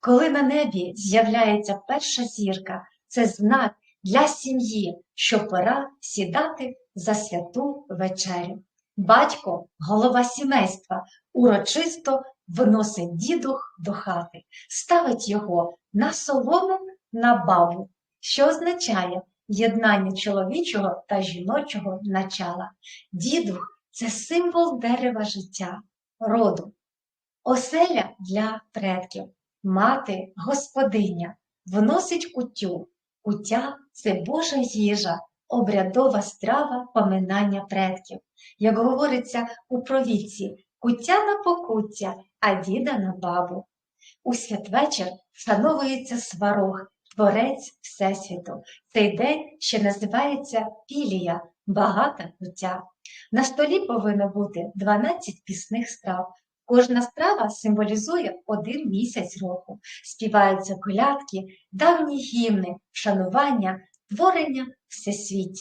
Коли на небі з'являється перша зірка, це знак для сім'ї, що пора сідати за святу вечерю. Батько, голова сімейства, урочисто виносить дідух до хати, ставить його на солому на бабу, що означає єднання чоловічого та жіночого начала. Дідух це символ дерева життя, роду, оселя для предків, мати господиня, вносить кутю. Куття це Божа їжа, обрядова страва поминання предків. Як говориться у провідці, куття на покуття, а діда на бабу. У святвечір вшановується сварог, творець Всесвіту. Цей день ще називається Пілія, багата куття. На столі повинно бути 12 пісних страв. Кожна страва символізує один місяць року. Співаються колядки, давні гімни, вшанування, творення всесвіття.